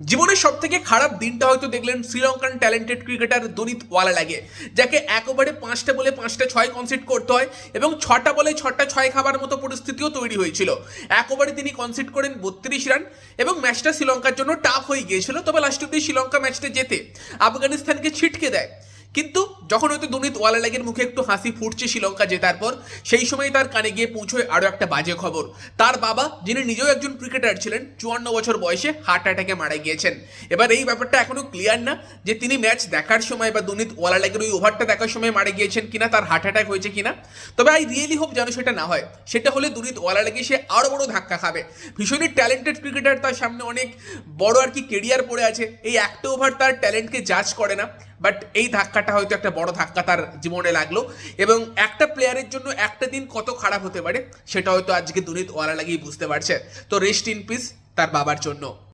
জীবনের সব থেকে খারাপ দিনটা হয়তো দেখলেন শ্রীলঙ্কান ট্যালেন্টেড ক্রিকেটার দনিত ওয়ালা লাগে যাকে একবারে পাঁচটা বলে পাঁচটা ছয় কনসিড করতে হয় এবং ছটা বলে ছটা ছয় খাবার মতো পরিস্থিতিও তৈরি হয়েছিল। একবারে তিনি কনসিড করেন বত্রিশ রান এবং ম্যাচটা শ্রীলঙ্কার জন্য টাফ হয়ে গিয়েছিল, তবে লাস্ট অব্দি শ্রীলঙ্কা ম্যাচটা যেতে আফগানিস্তানকে ছিটকে দেয়। কিন্তু যখন হয়তো দুনিত ওয়ালালাগের মুখে একটু হাসি ফুটছে শ্রীলঙ্কা জেতার পর, সেই সময় তার কানে গিয়ে পৌঁছয় আরও একটা বাজে খবর। তার বাবা, যিনি নিজেও একজন ক্রিকেটার ছিলেন, চুয়ান্ন বছর বয়সে হার্ট অ্যাটাকে মারা গিয়েছেন। এবার এই ব্যাপারটা এখনও ক্লিয়ার না যে তিনি ম্যাচ দেখার সময় বা দুনিত ওয়ালালাগের ওই ওভারটা দেখার সময় মারা গিয়েছেন কিনা, তার হার্ট অ্যাটাক হয়েছে কিনা। তবে আই রিয়েলি হোপ যেন সেটা না হয়। সেটা হলে দুনিত ওয়ালালাগে সে আরও বড় ধাক্কা খাবে। ভীষণই ট্যালেন্টেড ক্রিকেটার তার সামনে অনেক বড় আর কি কেরিয়ার পড়ে আছে। এই একটা ওভার তার ট্যালেন্টকে জাজ করে না। বাট এই ধাক্কাটা হয়তো একটা বড় ধাক্কা তার জীবনে লাগল। এবং একটা প্লেয়ারের জন্য একটা দিন কত খারাপ হতে পারে, সেটা হয়তো আজকে দুনিত ওয়ালা লাগিয়ে বুঝতে পারছে। তো রেস্ট ইন পিস তার বাবার জন্য।